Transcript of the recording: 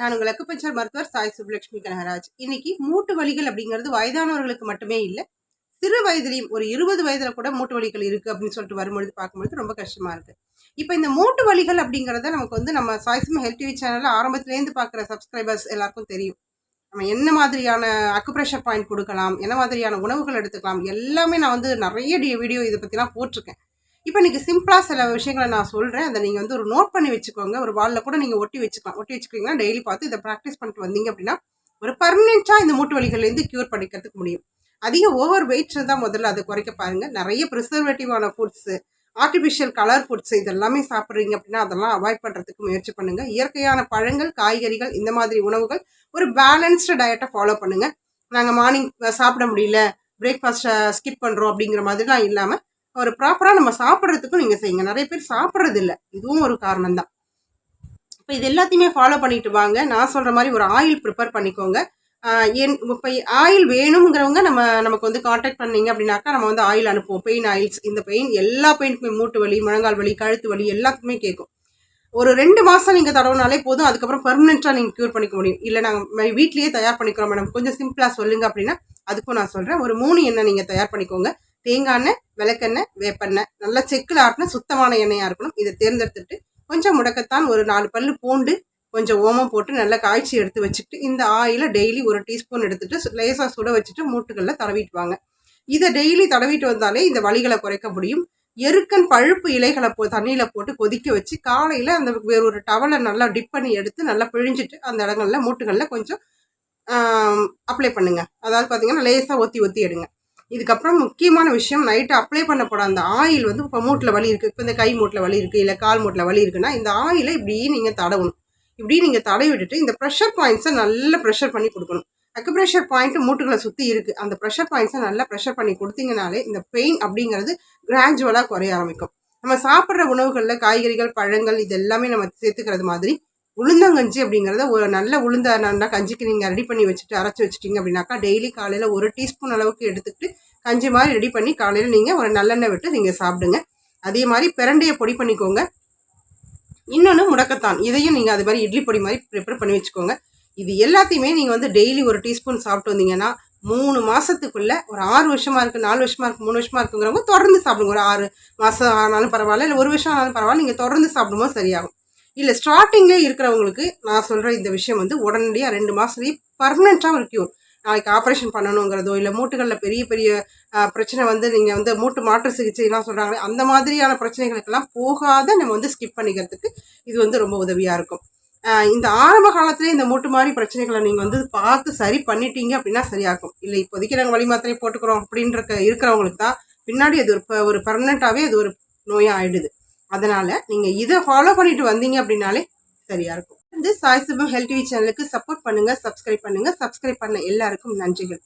நான் உங்கள் அக்குபஞ்சர் மருத்துவர் சாய் சுப்லட்சுமி கனகராஜ் இன்னைக்கு மூட்டு வலிகள் அப்படிங்கிறது வயதானவர்களுக்கு மட்டுமே இல்லை சிறு வயதுலையும் ஒரு இருபது வயதுல கூட மூட்டு வலிகள் இருக்கு அப்படின்னு சொல்லிட்டு வரும்பொழுது பார்க்கும்பொழுது ரொம்ப கஷ்டமா இருக்கு. இப்போ இந்த மூட்டு வலிகள் அப்படிங்கிறத நமக்கு வந்து நம்ம சாய்ஸ்ம ஹெல்த் டிவி சேனல்ல ஆரம்பத்துலேருந்து பார்க்குற சப்ஸ்கிரைபர்ஸ் எல்லாருக்கும் தெரியும். நம்ம என்ன மாதிரியான அக்குப்ரெஷர் பாயிண்ட் கொடுக்கலாம் என்ன மாதிரியான உணவுகள் எடுத்துக்கலாம் எல்லாமே நான் வந்து நிறைய வீடியோ இதை பற்றிலாம் போட்டிருக்கேன். இப்போ நீங்கள் சிம்பிளாக சில விஷயங்களை நான் சொல்கிறேன் அதை நீங்கள் வந்து ஒரு நோட் பண்ணி வச்சுக்கோங்க. ஒரு வாலில் கூட நீங்கள் ஒட்டி வச்சுக்கலாம். ஒட்டி வச்சுக்கிங்கன்னா டெய்லி பார்த்து இதை ப்ராக்டிஸ் பண்ணிட்டு வந்தீங்க அப்படின்னா ஒரு பர்மனெண்ட்டாக இந்த மூட்டு வலிகள்லேருந்து க்யூர் பண்ணிக்கிறதுக்கு முடியும். அதிக ஓவர் வெயிட் இருந்தால் முதல்ல அதை குறைக்க பாருங்க. நிறைய ப்ரிசர்வேட்டிவான ஃபுட்ஸு ஆர்டிஃபிஷியல் கலர் ஃபுட்ஸ் இதெல்லாமே சாப்பிட்றீங்க அப்படின்னா அதெல்லாம் அவாய்ட் பண்ணுறதுக்கு முயற்சி பண்ணுங்கள் இயற்கையான பழங்கள் காய்கறிகள் இந்த மாதிரி உணவுகள் ஒரு பேலன்ஸ்டு டயட்டை ஃபாலோ பண்ணுங்கள் நாங்கள் மார்னிங் சாப்பிட முடியல. பிரேக்ஃபாஸ்ட்டை ஸ்கிப் பண்ணுறோம் அப்படிங்கிற மாதிரிலாம் இல்லாமல் ஒரு ப்ராப்பராக நம்ம சாப்பிட்றதுக்கும் நீங்கள் செய்யுங்க. நிறைய பேர் சாப்பிட்றது இல்லை இதுவும் ஒரு காரணம் தான் இப்போ இது எல்லாத்தையுமே ஃபாலோ பண்ணிட்டு வாங்க. நான் சொல்கிற மாதிரி ஒரு ஆயில் ப்ரிப்பேர் பண்ணிக்கோங்க. என் இப்போ ஆயில் வேணுங்கிறவங்க நம்ம நமக்கு வந்து காண்டாக்ட் பண்ணீங்க அப்படின்னாக்கா நம்ம வந்து ஆயில் அனுப்புவோம். பெயின் ஆயில்ஸ் இந்த பெயின் எல்லா பெயினுக்குமே மூட்டு வலி முழங்கால் வலி கழுத்து வலி எல்லாத்துக்குமே கேட்கும். ஒரு ரெண்டு மாதம் நீங்கள் தடவினாலே போதும். அதுக்கப்புறம் பெர்மனெண்ட்டாக நீங்கள் க்யூர் பண்ணிக்க முடியும். இல்லை நாங்கள் வீட்லேயே தயார் பண்ணிக்கிறோம் மேடம். கொஞ்சம் சிம்பிளாக சொல்லுங்க அப்படின்னா அதுக்கும் நான் சொல்கிறேன் ஒரு மூணு எண்ணெய் நீங்கள் தயார் பண்ணிக்கோங்க. தேங்காய் எண்ணெய் விளக்கெண்ணெய் வேப்பெண்ணெய். நல்லா செக்கில் ஆட்டின சுத்தமான எண்ணெயாக இருக்கணும். இதை தேர்ந்தெடுத்துட்டு கொஞ்சம் முடக்கத்தான் ஒரு நாலு பல் பூண்டு கொஞ்சம் ஓமம் போட்டு நல்லா காய்ச்சி எடுத்து வச்சுட்டு இந்த ஆயில டெய்லி ஒரு டீஸ்பூன் எடுத்துட்டு லேசாக சுட வச்சுட்டு மூட்டுகளில் தடவிட்டு வாங்க இதை டெய்லி தடவிட்டு வந்தாலே இந்த வலிகளை குறைக்க முடியும். எருக்கன் பழுப்பு இலைகளை போ தண்ணியில் போட்டு கொதிக்க வச்சு காலையில் அந்த வேற ஒரு டவலை நல்லா டிப் பண்ணி எடுத்து நல்லா பிழிஞ்சிட்டு அந்த இடங்கள்ல மூட்டுகளில் கொஞ்சம் அப்ளை பண்ணுங்க. அதாவது பார்த்தீங்கன்னா லேசாக ஒத்தி ஒத்தி எடுங்க. இதுக்கப்புறம் முக்கியமான விஷயம் நைட்டு அப்ளை பண்ண போட அந்த ஆயில் வந்து இப்போ மூட்டில் வலி இருக்குது இப்போ இந்த கை மூட்டில் வலி இருக்குது இல்லை கால் மூட்டில் வலி இருக்குன்னா இந்த ஆயிலை இப்படி நீங்கள் தடவணும். இப்படி நீங்கள் தடவி விட்டுட்டு இந்த ப்ரெஷர் பாயிண்ட்ஸை நல்லா ப்ரெஷர் பண்ணி கொடுக்கணும். அக்குப்ரெஷர் பாயிண்ட் மூட்டுகளை சுற்றி இருக்குது அந்த ப்ரெஷர் பாயிண்ட்ஸை நல்லா ப்ரெஷர் பண்ணி கொடுத்தீங்கனாலே இந்த பெயின் அப்படிங்கிறது கிராஜுவலாக குறைய ஆரம்பிக்கும். நம்ம சாப்பிட்ற உணவுகளில் காய்கறிகள் பழங்கள் இது எல்லாமே நம்ம சேர்த்துக்கிறது மாதிரி உளுந்தங்கஞ்சி அப்படிங்கிறத ஒரு நல்ல உளுந்த நல்லா கஞ்சிக்கு நீங்கள் ரெடி பண்ணி வச்சுட்டு அரைச்சி வச்சிட்டிங்க அப்படின்னாக்கா டெய்லி காலையில் ஒரு டீஸ்பூன் அளவுக்கு எடுத்துக்கிட்டு கஞ்சி மாதிரி ரெடி பண்ணி காலையில் நீங்கள் ஒரு நல்லெண்ணெய் விட்டு நீங்கள் சாப்பிடுங்க. அதே மாதிரி பிரண்டையை பொடி பண்ணிக்கோங்க. இன்னொன்று முடக்கத்தான். இதையும் நீங்கள் அது மாதிரி இட்லி பொடி மாதிரி ப்ரிப்பேர் பண்ணி வச்சுக்கோங்க. இது எல்லாத்தையுமே நீங்கள் வந்து டெய்லி ஒரு டீஸ்பூன் சாப்பிட்டு வந்தீங்கன்னா மூணு மாதத்துக்குள்ளே ஒரு ஆறு வருஷமாக இருக்குது நாலு வருஷமாக இருக்குது மூணு வருஷமாக இருக்குங்கிறவங்க தொடர்ந்து சாப்பிடுங்க. ஒரு ஆறு மாதம் ஆனாலும் பரவாயில்ல இல்லை ஒரு வருஷம் ஆனாலும் பரவாயில்ல நீங்கள் தொடர்ந்து சாப்பிடும்போது சரியாகும். இல்லை ஸ்டார்டிங்லேயே இருக்கிறவங்களுக்கு நான் சொல்கிற இந்த விஷயம் வந்து உடனடியாக ரெண்டு மாதத்துலேயே பர்மனெண்ட்டாக ஒரு க்யூர் நாளைக்கு ஆப்ரேஷன் பண்ணணுங்கிறதோ இல்லை மூட்டுகளில் பெரிய பெரிய பிரச்சனை வந்து நீங்கள் வந்து மூட்டு மாற்று சிகிச்சைலாம் சொல்கிறாங்களே அந்த மாதிரியான பிரச்சனைகளுக்கெல்லாம் போகாத நம்ம வந்து ஸ்கிப் பண்ணிக்கிறதுக்கு இது வந்து ரொம்ப உதவியாக இருக்கும். இந்த ஆரம்ப காலத்துலேயே இந்த மூட்டு மாதிரி பிரச்சனைகளை நீங்கள் வந்து பார்த்து சரி பண்ணிட்டீங்க அப்படின்னா சரியாகும். இல்லை இப்போதைக்கு நாங்கள் வழி மாத்திரையை போட்டுக்கிறோம் அப்படின்ற இருக்கிறவங்களுக்கு தான் பின்னாடி அது ஒரு ஒரு பர்மனெண்ட்டாகவே அது ஒரு நோயாக ஆயிடுது அதனால் நீங்கள் இதை ஃபாலோ பண்ணிட்டு வந்தீங்க அப்படின்னாலே சரியாக இருக்கும். இந்த சாய் சுபம் ஹெல்த் டிவி சேனலுக்கு சப்போர்ட் பண்ணுங்கள் சப்ஸ்கிரைப் பண்ணுங்கள் சப்ஸ்கிரைப் பண்ண எல்லாருக்கும் நன்றிகள்.